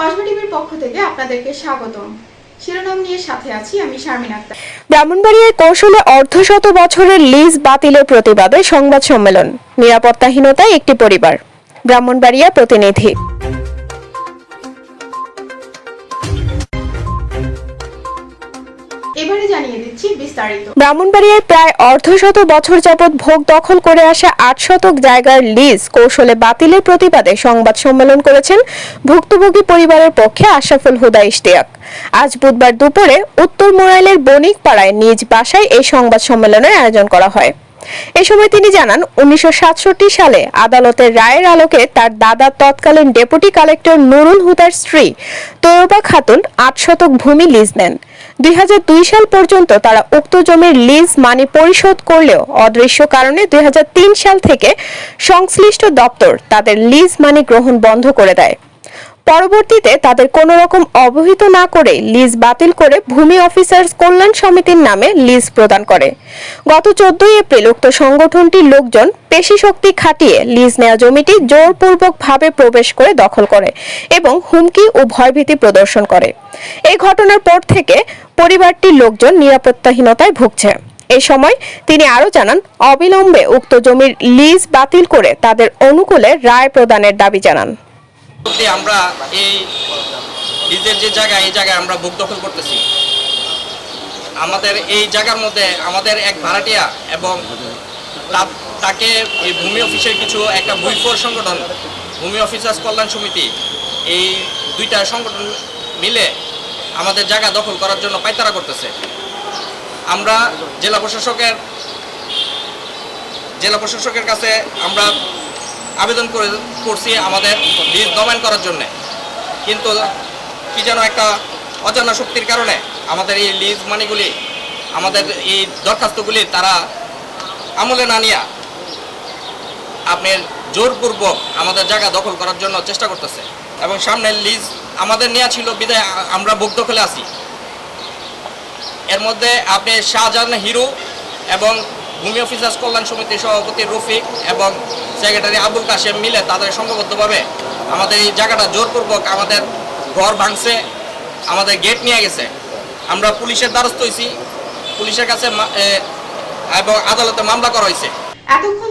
কসবা টিভির পক্ষ থেকে আপনাদেরকে স্বাগতম। শিরোনাম কৌশলে অর্ধশত বছরের লিজ বাতিলের প্রতিবাদে সংবাদ সম্মেলন, নিরাপত্তাহীনতায় একটি পরিবার, ব্রাহ্মণবাড়িয়া প্রতিনিধি। ব্রাহ্মণবাড়িয়ায় প্রায় অর্ধশত বছর যাবৎ ভোগ দখল করে আসা আট শতক জায়গার লিজ কৌশলে বাতিলের প্রতিবাদে সংবাদ সম্মেলন করেছেন ভুক্তভোগী পরিবারের পক্ষে আশরাফুল হুদা ইশতিয়াক। আজ বুধবার দুপুরে উত্তর মোরাইলের বণিক পাড়ায় নিজ বাসায় এই সংবাদ সম্মেলনের আয়োজন করা হয়। এ সময় তিনি জানান, উনিশশো সাতষট্টি সালে আদালতের রায়ের আলোকে তার দাদা তৎকালীন ডেপুটি কালেক্টর নুরুল হুদার স্ত্রী তৈয়বা খাতুন আট শতক ভূমি লিজ নেন। দুই হাজার দুই সাল পর্যন্ত তারা উক্ত জমির লিজ মানি পরিশোধ করলেও অদৃশ্য কারণে দুই সাল থেকে সংশ্লিষ্ট দপ্তর তাদের লিজ মানি গ্রহণ বন্ধ করে দেয়। পরবর্তীতে তাদের কোনো রকম অবহিত না করে লিজ বাতিল করে ভূমি অফিসার্স কল্যাণ সমিতির নামে লিজ প্রদান করে। গত চোদ্দই এপ্রিল উক্ত সংগঠনটির লোকজন পেশি শক্তি খাটিয়ে লিজ নেওয়া জমিটি জোরপূর্বকভাবে প্রবেশ করে দখল করে এবং হুমকি ও ভয়ভীতি প্রদর্শন করে। এই ঘটনার পর থেকে পরিবারটির লোকজন নিরাপত্তাহীনতায় ভুগছে। এই সময় তিনি আরও জানান, অবিলম্বে উক্ত জমির লিজ বাতিল করে তাদের অনুকূলে রায় প্রদানের দাবি জানান। আমরা এই নিজের যে জায়গা, এই জায়গায় আমরা বুক দখল করতেছি। আমাদের এই জায়গার মধ্যে আমাদের এক ভাড়াটিয়া এবং তাকে এই ভূমি অফিসের কিছু একটা ভুইফোর সংগঠন, ভূমি অফিসার্স কল্যাণ সমিতি, এই দুইটা সংগঠন মিলে আমাদের জায়গা দখল করার জন্য পায়তারা করতেছে। আমরা জেলা প্রশাসকের জেলা প্রশাসকের কাছে আমরা আবেদন করে করছি আমাদের লিজ নবায়ন করার জন্য। কিন্তু কি যেন একটা অজানা শক্তির কারণে আমাদের এই লিজ মানিগুলি, আমাদের এই দরখাস্তগুলি তারা আমলে না নিয়া আপনার জোরপূর্বক আমাদের জায়গা দখল করার জন্য চেষ্টা করতেছে। এবং সামনে লিজ আমাদের নেওয়া ছিল, বিদায়, আমরা বুক দখলে আছি। এর মধ্যে আপনি শাহজাহান হিরো এবং ভূমি অফিসার্স কল্যাণ সমিতির সভাপতি রফিক এবং সেক্রেটারি আবুল কাশেম মিলে তাদের সংঘবদ্ধভাবে আমাদের এই জায়গাটা জোরপূর্বক আমাদের ঘর ভাঙছে, আমাদের গেট নিয়ে গেছে। আমরা পুলিশের দ্বারস্থ হয়েছি পুলিশের কাছে এবং আদালতে মামলা করা হয়েছে এতক্ষণ